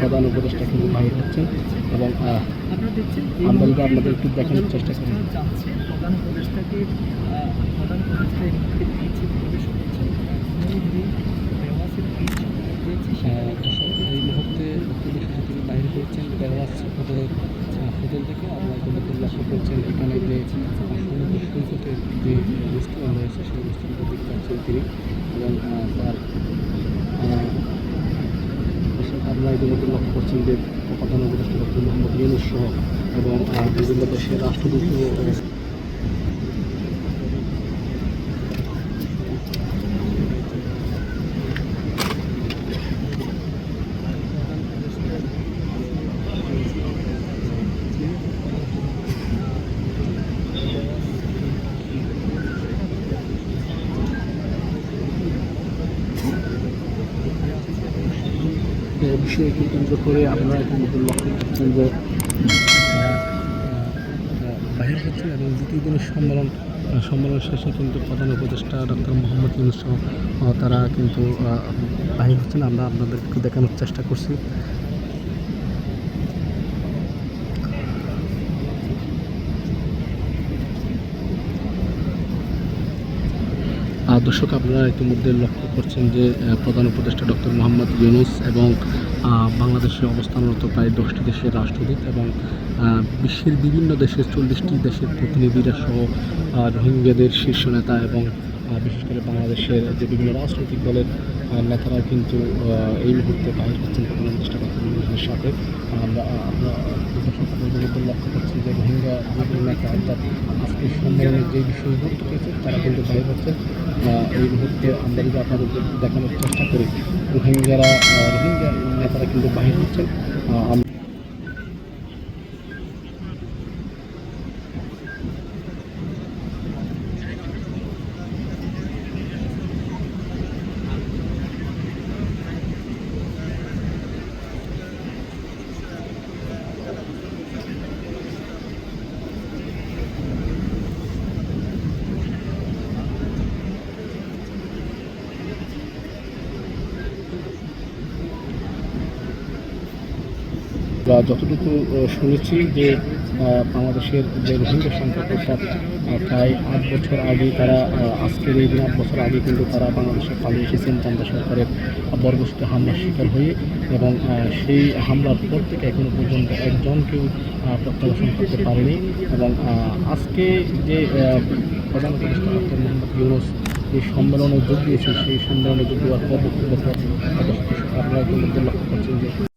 প্রধান উপদেষ্টা কিন্তু বাহির হচ্ছেন এবং আমরা যদি আপনাদের একটু দেখানোর চেষ্টা করি। যাচ্ছে প্রধান এই মুহূর্তে তিনি বাইরে হয়েছেন বেরোয়াজ হোটেলের হোটেল থেকে আপনারা কিন্তু করছেন। এখানে যে সমুদ্র সৈকতের যে রেস্টুরেন্ট রয়েছে, সেই রেস্টুরেন্টে দেখতে পাচ্ছেন তিনি এবং তার আপনারা ইতিমধ্যে লক্ষ্য করছেন যে প্রধান উপদেষ্টা মোহাম্মদ ইউনুস সহ এবং বিভিন্ন দেশের রাষ্ট্রদূতও আহ, এই বিষয়কে কেন্দ্র করে আপনারা ইতিমধ্যে লক্ষ্য করছেন যে বাহির হচ্ছে এবং দ্বিতীয় দিনের সম্মেলন সম্মেলন শেষে কিন্তু প্রধান উপদেষ্টা ডক্টর মোহাম্মদ ইউনুস তারা কিন্তু বাহির হচ্ছেন। আমরা আপনাদেরকে দেখানোর চেষ্টা করছি। দর্শক, আপনারা ইতিমধ্যে লক্ষ্য করছেন যে প্রধান উপদেষ্টা ডক্টর মোহাম্মদ ইউনুস এবং বাংলাদেশে অবস্থানরত প্রায় দশটি দেশের রাষ্ট্রদূত এবং বিশ্বের বিভিন্ন দেশের চল্লিশটি দেশের প্রতিনিধিরা সহ রোহিঙ্গাদের শীর্ষ নেতা এবং বিশেষ করে বাংলাদেশের যে বিভিন্ন রাজনৈতিক দলের নেতারা কিন্তু এই মুহূর্তে বাহির হচ্ছেন প্রধান উপদেষ্টা ডক্টর ইউনুসের সাথে আমরা দর্শক আপনাদের লক্ষ্য করছি যে রোহিঙ্গা যে নেতা অর্থাৎ আজকে সম্মেলনের যে বিষয় গুরুত্ব তারা কিন্তু দায়ী হচ্ছে এই মুহূর্তে আমরা যদি আপনাদের দেখানোর চেষ্টা করি। রোহিঙ্গারা রোহিঙ্গা নেতারা কিন্তু বাহির হচ্ছেন। যতটুকু শুনেছি যে বাংলাদেশের যে রোহিঙ্গা অর্থাৎ প্রায় আট বছর আগে তারা আজকের এই দিন আট বছর আগে কিন্তু তারা বাংলাদেশে পালিয়ে এসেছেন চান্দা সরকারের বর্বস্থ হামলার শিকার হয়ে এবং সেই হামলার পর থেকে এখনও পর্যন্ত একজনকেও প্রত্যাবাসন করতে পারেনি এবং আজকে যে প্রধান উপদেষ্টা মোহাম্মদ ইউনুস সম্মেলনে যোগ দিয়েছে সেই সম্মেলনে যোগ দেওয়ার পর বক্তব্য আপনারা ইতিমধ্যে লক্ষ্য করছেন যে